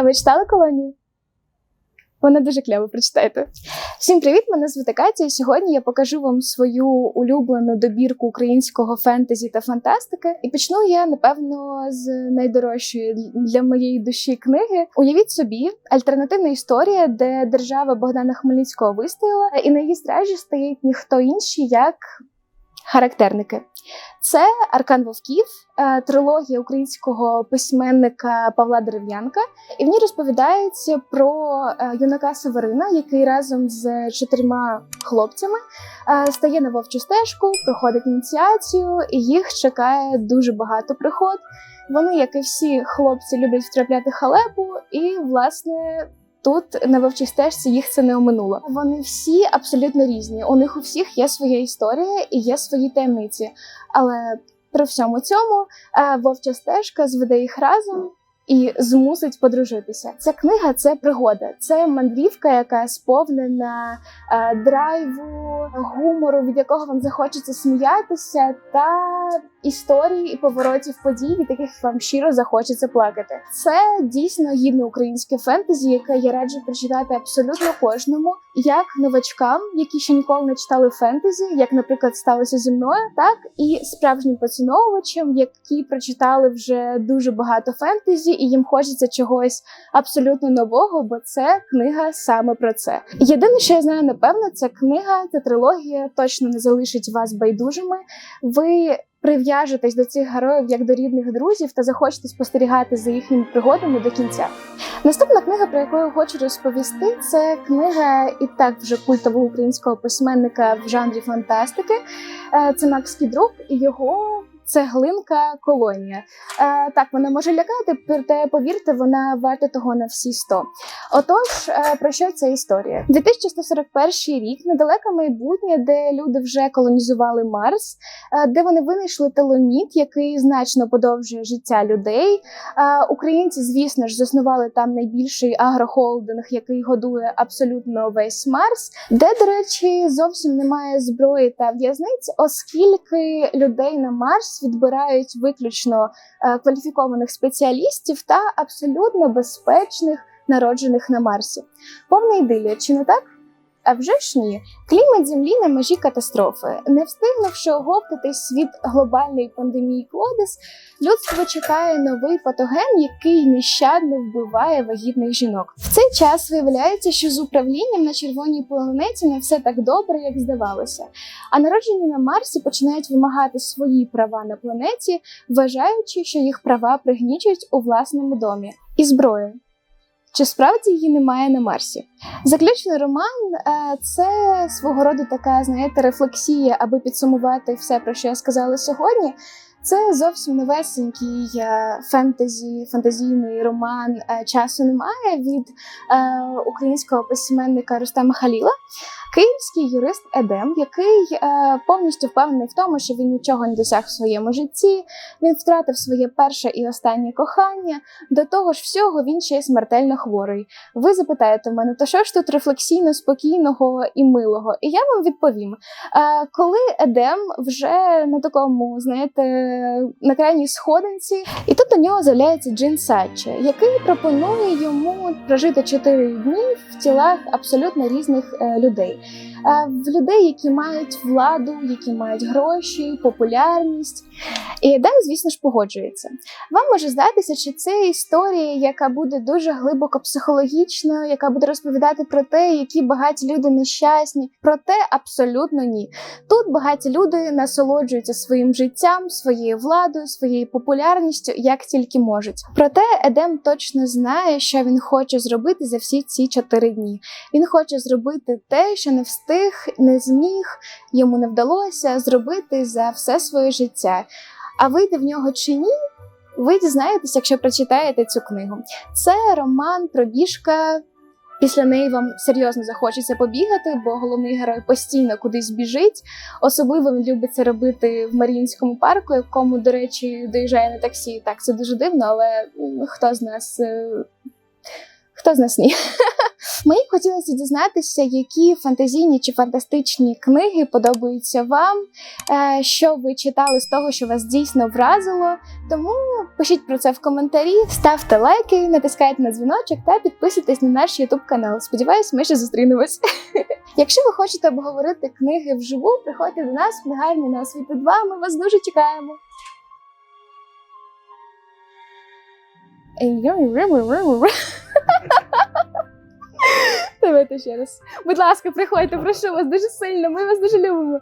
А ви читали колонію? Вона дуже кляво, прочитайте. Всім привіт! Мене звати Катя. і Сьогодні я покажу вам свою улюблену добірку українського фентезі та фантастики. І почну я, напевно, з найдорожчої для моєї душі книги. Уявіть собі, альтернативна історія, де держава Богдана Хмельницького вистояла, і на її стражі стоїть ніхто інший, як характерники. Це Аркан Вовків, е, трилогія українського письменника Павла Дерев'янка, і в ній розповідається про е, юнака Северина, який разом з чотирма хлопцями е, стає на вовчу стежку, проходить ініціацію, і їх чекає дуже багато пригод. Вони, як і всі хлопці, люблять втрапляти халепу, і власне Тут на вовчій стежці їх це не оминуло. Вони всі абсолютно різні. У них у всіх є своя історія і є свої таємниці. Але при всьому цьому е, вовча стежка зведе їх разом. І змусить подружитися. Ця книга це пригода, це мандрівка, яка сповнена е, драйву, гумору, від якого вам захочеться сміятися, та історії і поворотів подій, від яких вам щиро захочеться плакати. Це дійсно гідне українське фентезі, яке я раджу прочитати абсолютно кожному, як новачкам, які ще ніколи не читали фентезі, як, наприклад, сталося зі мною, так і справжнім поціновувачам, які прочитали вже дуже багато фентезі, і їм хочеться чогось абсолютно нового, бо це книга саме про це. Єдине, що я знаю, напевно, ця книга, ця трилогія точно не залишить вас байдужими. Ви прив'яжетесь до цих героїв як до рідних друзів та захочете спостерігати за їхніми пригодами до кінця. Наступна книга, про яку я хочу розповісти, це книга і так вже культового українського письменника в жанрі фантастики. Е, це Макс Кідрук і його цеглинка колонія. Е, Так, вона може лякати, проте повірте, вона варта того на всі 100. Отож, е, про що ця історія? 2141 рік, недалеке майбутнє, де люди вже колонізували Марс, е, де вони винайшли теломіт, який значно подовжує життя людей. Е, українці, звісно ж, заснували там найбільший агрохолдинг, який годує абсолютно весь Марс, де, до речі, зовсім немає зброї та в'язниць, оскільки людей на Марс відбирають виключно е, кваліфікованих спеціалістів та абсолютно безпечних народжених на Марсі. Повна ідилія, чи не так? А вже ж ні, клімат землі на межі катастрофи, не встигнувши оговтатись від глобальної пандемії Клодес, людство чекає новий патоген, який нещадно вбиває вагітних жінок. В цей час виявляється, що з управлінням на червоній планеті не все так добре, як здавалося. А народжені на Марсі починають вимагати свої права на планеті, вважаючи, що їх права пригнічують у власному домі і зброєю. Чи справді її немає на Марсі? Заключний роман е, це свого роду така, знаєте, рефлексія, аби підсумувати все, про що я сказала сьогодні. Це зовсім новесенький е, фентезі, фантазійний роман е, часу немає від українського письменника Рустема Халіла. Київський юрист Едем, який е, повністю впевнений в тому, що він нічого не досяг в своєму житті, він втратив своє перше і останнє кохання. До того ж, всього він ще й смертельно хворий. Ви запитаєте мене, то що ж тут рефлексійно, спокійного і милого? І я вам відповім: е, коли Едем вже на такому, знаєте, на крайній сходинці, і тут до нього з'являється Джин Саче, який пропонує йому прожити 4 дні в тілах абсолютно різних е, людей. Е, в людей, які мають владу, які мають гроші, популярність. І Едем, звісно ж, погоджується. Вам може здатися, що це історія, яка буде дуже глибоко психологічною, яка буде розповідати про те, які багаті люди нещасні. Проте абсолютно ні. Тут багаті люди насолоджуються своїм життям, своєю владою, своєю популярністю, як тільки можуть. Проте Едем точно знає, що він хоче зробити за всі ці чотири дні. Він хоче зробити те, що не встиг встиг, не зміг, йому не вдалося зробити за все своє життя. А вийде в нього чи ні? Ви дізнаєтесь, якщо прочитаєте цю книгу. Це роман пробіжка. Після неї вам серйозно захочеться побігати, бо головний герой постійно кудись біжить. Особливо він любить це робити в Маріїнському парку, якому, до речі, доїжджає на таксі. Так, це дуже дивно, але хто з нас. Хто з нас ні? Мені хотілося дізнатися, які фантазійні чи фантастичні книги подобаються вам, е, що ви читали з того, що вас дійсно вразило. Тому пишіть про це в коментарі, ставте лайки, натискайте на дзвіночок та підписуйтесь на наш YouTube канал. Сподіваюсь, ми ще зустрінемось. Якщо ви хочете обговорити книги вживу, приходьте до нас в книгарні на освіти 2. Ми вас дуже чекаємо. Давайте ще раз. Будь ласка, приходьте, прошу вас дуже сильно. Ми вас дуже любимо.